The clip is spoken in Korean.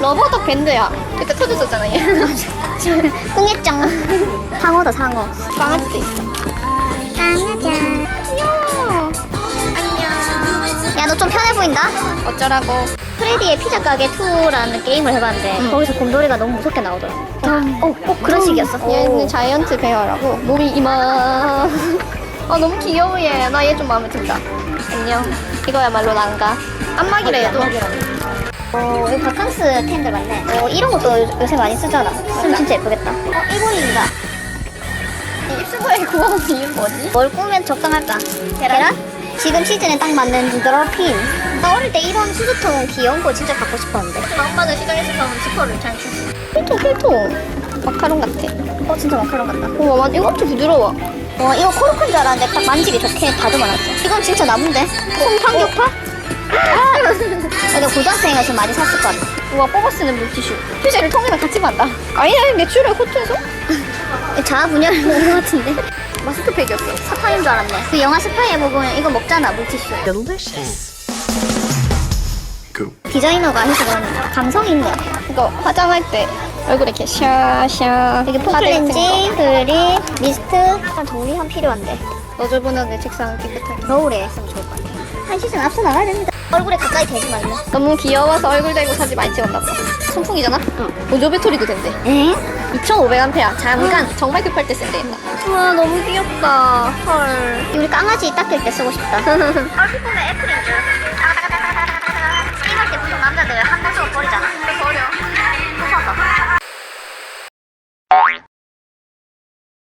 러버덕 밴드야. 그때 터졌었잖아, 얘. 흥했정. 상어다 상어. 강아지도 있어. 강아지. 귀여워. 야 너 좀 편해 보인다. 어쩌라고. 프레디의 피자 가게 2라는 게임을 해봤는데 거기서 곰돌이가 너무 무섭게 나오더라고. 어, 꼭 그런 식이었어. 얘는 자이언트 베어라고. 몸이 이만. 아, 너무 귀여워, 얘. 나 얘 좀 마음에 든다. 안녕. 이거야말로 난가. 안마기래, 얘도. 어, 여기 바캉스 템들 많네. 어, 이런 것도 요- 요새 많이 쓰잖아. 쓰면 진짜 예쁘겠다. 어, 일본인가? 이 입술사에 구워놓은 이유는 뭐지? 뭘 꾸면 적당할까? 계란? 지금 시즌에 딱 맞는 드러핀. 나 어릴 때 이런 수저통 귀여운 거 진짜 갖고 싶었는데. 엄마는 시장에서 사온 지퍼를 잘 주고. 필통, 필통. 마카롱 같아. 어, 진짜 마카롱 같다. 우와, 맞 이거 엄청 부드러워. 어, 이거 코르크인 줄 알았는데 딱 만지기 좋게 다듬어놨어. 이건 진짜 나무인데? 콩팡격파? 아! 내가 고등학생이었으면 많이 샀을 것 같아. 우와, 뽑아 쓰는 물티슈. 휴지를 통이랑 같이 만다. 아니야, 내추럴 코트에서? 자아 먹는 것 같은데? 마스크팩이었어. 사탕인 줄 알았네. 그 영화 스파이에 먹으면 이거 먹잖아, 물티슈. Delicious. 디자이너가 해서 그러는 감성이 있네. 이거 화장할 때 얼굴에 이렇게 샤샤. 여기 포클렌지, 그립, 미스트. 약간 정리함 필요한데. 너저분은 내 책상을 깨끗하게. 겨울에 쓰면 좋을 것 같아. 한 시즌 앞서 나가야 됩니다. 얼굴에 가까이 대지 말고. 너무 귀여워서 얼굴 대고 사진 많이 찍었나 봐. 선풍기잖아? 응. 보조 배터리도 된대. 에? 2,500A. 잠깐 정말 급할 때 쓴대. 우와, 너무 귀엽다. 헐. 우리 강아지 닦일 때 쓰고 싶다. 얼핏 보면 애플인 줄.